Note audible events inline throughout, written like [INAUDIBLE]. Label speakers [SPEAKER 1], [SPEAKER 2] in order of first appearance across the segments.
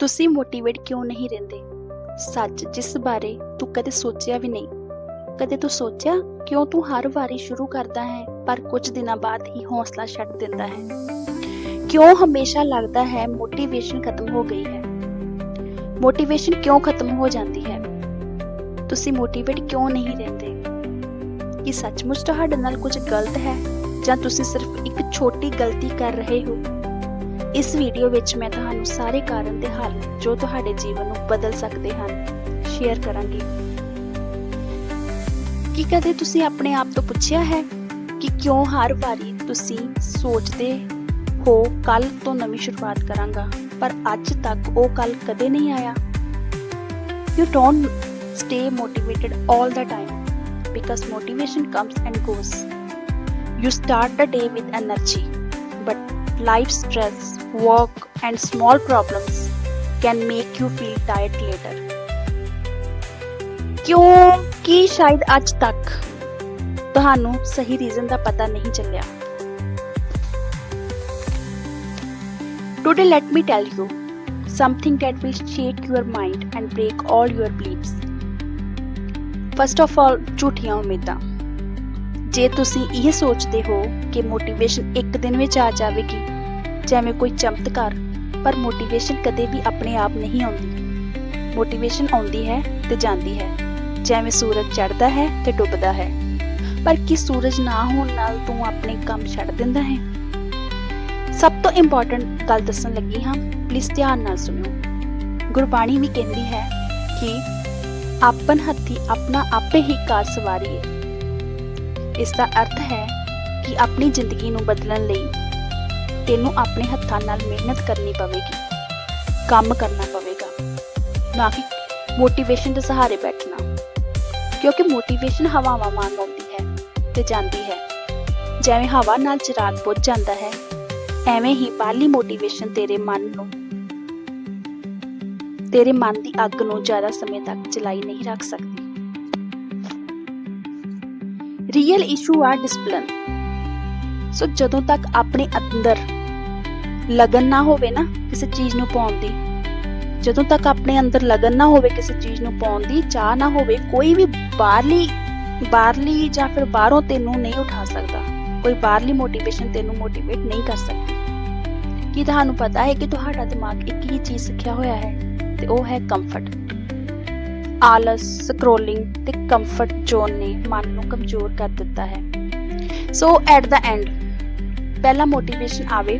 [SPEAKER 1] ਤੁਸੀਂ ਮੋਟੀਵੇਟ ਕਿਉਂ ਨਹੀਂ ਰਹਿੰਦੇ? ਸੱਚ, ਜਿਸ ਬਾਰੇ ਤੂੰ ਕਦੇ ਸੋਚਿਆ ਵੀ ਨਹੀਂ। ਕਦੇ ਤੂੰ ਸੋਚਿਆ ਕਿਉਂ ਤੂੰ ਹਰ ਵਾਰੀ ਸ਼ੁਰੂ ਕਰਦਾ ਹੈ, ਪਰ ਕੁਝ ਦਿਨਾਂ ਬਾਅਦ ਹੀ ਹੌਸਲਾ ਛੱਡ ਦਿੰਦਾ ਹੈ? ਕਿਉਂ ਹਮੇਸ਼ਾ ਲੱਗਦਾ ਹੈ ਮੋਟੀਵੇਸ਼ਨ ਖਤਮ ਹੋ ਗਈ ਹੈ? ਮੋਟੀਵੇਸ਼ਨ ਕਿਉਂ ਖਤਮ ਹੋ ਜਾਂਦੀ ਹੈ? ਤੁਸੀਂ ਮੋਟੀਵੇਟ ਕਿਉਂ ਨਹੀਂ ਰਹਿੰਦੇ? ਕੀ ਸੱਚਮੁੱਚ ਤੁਹਾਡੇ ਨਾਲ ਕੁਝ ਗਲਤ ਹੈ? ਜਾਂ ਤੁਸੀਂ ਸਿਰਫ ਇੱਕ ਛੋਟੀ ਗਲਤੀ ਕਰ ਰਹੇ ਹੋ? ਇਸ ਵੀਡੀਓ ਵਿੱਚ ਮੈਂ ਤੁਹਾਨੂੰ ਸਾਰੇ ਕਾਰਨ ਤੇ ਹੱਲ ਜੋ ਤੁਹਾਡੇ ਜੀਵਨ ਨੂੰ ਬਦਲ ਸਕਦੇ ਹਨ ਸ਼ੇਅਰ ਕਰਾਂਗੀ ਕੀ ਕਦੇ ਤੁਸੀਂ ਆਪਣੇ ਆਪ ਤੋਂ ਪੁੱਛਿਆ ਹੈ ਕਿ ਕਿਉਂ ਹਰ ਵਾਰੀ ਤੁਸੀਂ ਸੋਚਦੇ ਹੋ ਕੱਲ ਤੋਂ ਨਵੀਂ ਸ਼ੁਰੂਆਤ ਕਰਾਂਗਾ ਪਰ ਅੱਜ ਤੱਕ ਉਹ ਕੱਲ ਕਦੇ ਨਹੀਂ ਆਇਆ you don't stay motivated all the time because motivation comes and goes. You start the day with energy, but life stress, work, and small problems can make you feel tired later. ਕਿਉਂਕਿ ਸ਼ਾਇਦ ਅੱਜ ਤੱਕ ਤੁਹਾਨੂੰ ਸਹੀ reason ਦਾ ਪਤਾ ਨਹੀਂ ਚੱਲਿਆ Today let me tell you something that will shake your mind and break all your beliefs. First of all ਝੂਠੀਆਂ ਉਮੀਦਾਂ ਜੇ ਤੁਸੀਂ ਇਹ ਸੋਚਦੇ ਹੋ ਕਿ ਮੋਟੀਵੇਸ਼ਨ ਇੱਕ ਦਿਨ ਵਿੱਚ ਆ ਜਾਵੇਗੀ, ਜਿਵੇਂ ਕੋਈ ਚਮਤਕਾਰ, ਪਰ ਮੋਟੀਵੇਸ਼ਨ ਕਦੇ ਵੀ ਆਪਣੇ ਆਪ ਨਹੀਂ ਆਉਂਦੀ। ਮੋਟੀਵੇਸ਼ਨ ਆਉਂਦੀ ਹੈ ਤੇ ਜਾਂਦੀ ਹੈ, ਜਿਵੇਂ ਸੂਰਜ ਚੜ੍ਹਦਾ ਹੈ ਤੇ ਡੁੱਬਦਾ ਹੈ। ਪਰ ਕੀ ਸੂਰਜ ਨਾ ਹੋਣ ਨਾਲ ਤੂੰ ਆਪਣੇ ਕੰਮ ਛੱਡ ਦਿੰਦਾ ਹੈ? ਸਭ ਤੋਂ ਇੰਪੋਰਟੈਂਟ ਗੱਲ ਦੱਸਣ ਲੱਗੀ ਹਾਂ ਪਲੀਜ਼ ਧਿਆਨ ਨਾਲ ਸੁਣਿਓ ਗੁਰਬਾਣੀ ਵੀ ਕਹਿੰਦੀ ਹੈ ਕਿ ਆਪਨ ਹੱਥੀ ਆਪਣਾ ਆਪੇ ਹੀ ਕਾਰ ਸਵਾਰੀਏ। ਇਸ ਦਾ ਅਰਥ ਹੈ ਕਿ ਆਪਣੀ ਜ਼ਿੰਦਗੀ ਨੂੰ ਬਦਲਣ ਲਈ ਤੈਨੂੰ ਆਪਣੇ ਹੱਥਾਂ ਨਾਲ ਮਿਹਨਤ ਕਰਨੀ ਪਵੇਗੀ, ਕੰਮ ਕਰਨਾ ਪਵੇਗਾ, ਨਾ ਕਿ ਮੋਟੀਵੇਸ਼ਨ ਦੇ ਸਹਾਰੇ ਬੈਠਣਾ। ਕਿਉਂਕਿ ਮੋਟੀਵੇਸ਼ਨ ਹਵਾਵਾਂ ਵਾਂਗ ਆਉਂਦੀ ਹੈ ਤੇ ਜਾਂਦੀ ਹੈ। ਜਿਵੇਂ ਹਵਾ ਨਾਲ ਚਿਰਾਗ ਬੁੱਝ ਜਾਂਦਾ ਹੈ, ਐਵੇਂ ਹੀ ਬਾਹਰਲੀ ਮੋਟੀਵੇਸ਼ਨ ਤੇਰੇ ਮਨ ਨੂੰ, ਤੇਰੇ ਮਨ ਦੀ ਅੱਗ ਨੂੰ ਜ਼ਿਆਦਾ ਸਮੇਂ ਤੱਕ ਚਲਾਈ ਨਹੀਂ ਰੱਖ ਸਕਦੀ। ਰੀਅਲ ਇਸ਼ੂ ਆ ਡਿਸਪਲਿਨ ਸੋ ਜਦੋਂ ਤੱਕ ਆਪਣੇ ਅੰਦਰ ਲਗਨ ਨਾ ਹੋਵੇ ਨਾ ਕਿਸੇ ਚੀਜ਼ ਨੂੰ ਪਾਉਣ ਦੀ, ਜਦੋਂ ਤੱਕ ਆਪਣੇ ਅੰਦਰ ਲਗਨ ਨਾ ਹੋਵੇ ਕਿਸੇ ਚੀਜ਼ ਨੂੰ ਪਾਉਣ ਦੀ, ਚਾਹ ਨਾ ਹੋਵੇ, ਕੋਈ ਵੀ ਬਾਹਰਲੀ ਬਾਹਰਲੀ ਜਾਂ ਫਿਰ ਬਾਹਰੋਂ ਤੈਨੂੰ ਨਹੀਂ ਉਠਾ ਸਕਦਾ। ਕੋਈ ਬਾਹਰਲੀ ਮੋਟੀਵੇਸ਼ਨ ਤੈਨੂੰ ਮੋਟੀਵੇਟ ਨਹੀਂ ਕਰ ਸਕਦੀ। ਕੀ ਤੁਹਾਨੂੰ ਪਤਾ ਹੈ ਕਿ ਤੁਹਾਡਾ ਦਿਮਾਗ ਇੱਕ ਹੀ ਚੀਜ਼ ਸਿੱਖਿਆ ਹੋਇਆ ਹੈ? ਤੇ ਉਹ ਹੈ ਕੰਫਰਟ ਆਲਸ ਸਕਰੋਲਿੰਗ ਤੇ ਕੰਫਰਟ ਜ਼ੋਨ ਨੇ ਮਨ ਨੂੰ ਕਮਜ਼ੋਰ ਕਰ ਦਿੱਤਾ ਹੈ। ਸੋ ਐਟ ਦਾ ਐਂਡ ਪਹਿਲਾ ਮੋਟੀਵੇਸ਼ਨ ਆਵੇ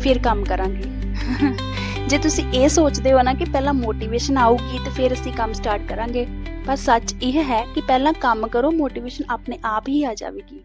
[SPEAKER 1] ਫਿਰ ਕੰਮ ਕਰਾਂਗੇ। [LAUGHS] ਜੇ ਤੁਸੀਂ ਇਹ ਸੋਚਦੇ ਹੋ ਨਾ ਕਿ ਪਹਿਲਾਂ ਮੋਟੀਵੇਸ਼ਨ ਆਊਗੀ ਤੇ ਫਿਰ ਅਸੀਂ ਕੰਮ ਸਟਾਰਟ ਕਰਾਂਗੇ ਪਰ ਸੱਚ ਇਹ ਹੈ ਕਿ ਪਹਿਲਾਂ ਕੰਮ ਕਰੋ ਮੋਟੀਵੇਸ਼ਨ ਆਪਣੇ ਆਪ ਹੀ ਆ ਜਾਵੇਗੀ।